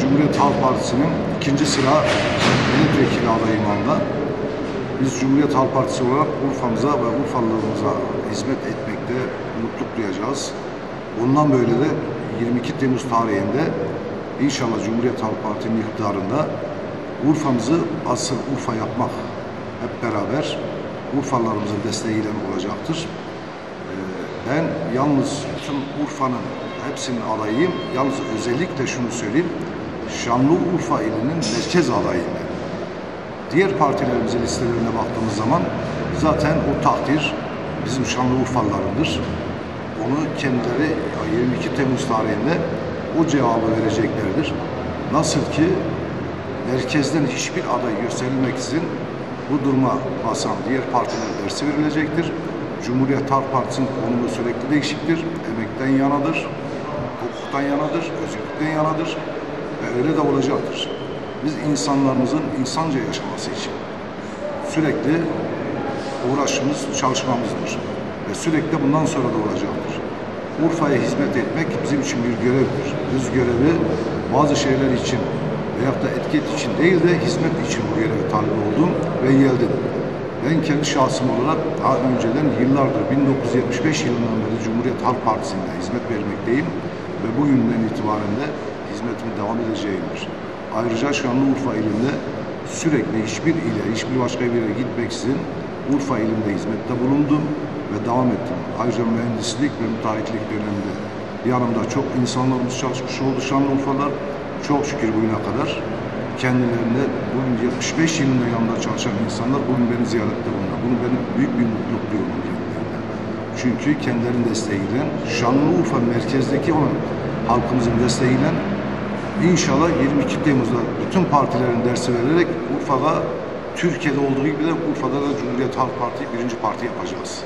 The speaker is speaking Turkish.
Cumhuriyet Halk Partisi'nin ikinci sıra milletvekili adayım anda. Biz Cumhuriyet Halk Partisi olarak Urfa'mıza ve Urfalılarımıza hizmet etmekte mutluluk duyacağız. Bundan böyle de 22 Temmuz tarihinde inşallah Cumhuriyet Halk Partisi'nin iktidarında Urfa'mızı asıl Urfa yapmak hep beraber Urfalılarımızın desteğiyle olacaktır. Ee, Ben yalnız tüm Urfa'nın hepsinin adayıyım. Yalnız özellikle şunu söyleyeyim. Şanlıurfa ilinin merkez adayıyım. ben. Diğer partilerimizin listelerine baktığımız zaman zaten o takdir bizim Şanlıurfalılarındır. Onu kendileri 22 Temmuz tarihinde o cevabı vereceklerdir. Nasıl ki merkezden hiçbir aday gösterilmeksizin bu duruma basan diğer partiler dersi verilecektir. Cumhuriyet Halk Partisi'nin konumu sürekli değişiktir. Emekten yanadır, hukuktan yanadır, özgürlükten yanadır ve öyle de olacaktır. Biz insanlarımızın insanca yaşaması için sürekli uğraşımız, çalışmamızdır. Ve sürekli bundan sonra da olacaktır. Urfa'ya hizmet etmek bizim için bir görevdir. Biz görevi bazı şeyler için veyahut da etiket için değil de hizmet için bu göreve talip oldum ve geldim. Ben kendi şahsım olarak daha önceden yıllardır 1975 yılından beri Cumhuriyet Halk Partisi'nde hizmet vermekteyim ve bugünden itibaren de hizmetime devam edeceğimdir. Ayrıca Şanlıurfa ilinde sürekli hiçbir ile, hiçbir başka bir yere gitmeksizin Urfa ilimde hizmette bulundum ve devam ettim. Ayrıca mühendislik ve müteahhitlik döneminde yanımda çok insanlarımız çalışmış oldu Şanlıurfalar. Çok şükür bugüne kadar kendilerine bugün 75 yılında yanında çalışan insanlar bugün beni ziyarette bulunuyor. Bunu benim büyük bir mutluluk duyuyorum kendilerine. Çünkü kendilerinin desteğiyle Şanlıurfa merkezdeki olan halkımızın desteğiyle İnşallah 22 Temmuz'da bütün partilerin dersi vererek Urfa'da Türkiye'de olduğu gibi de Urfa'da da Cumhuriyet Halk Parti birinci parti yapacağız.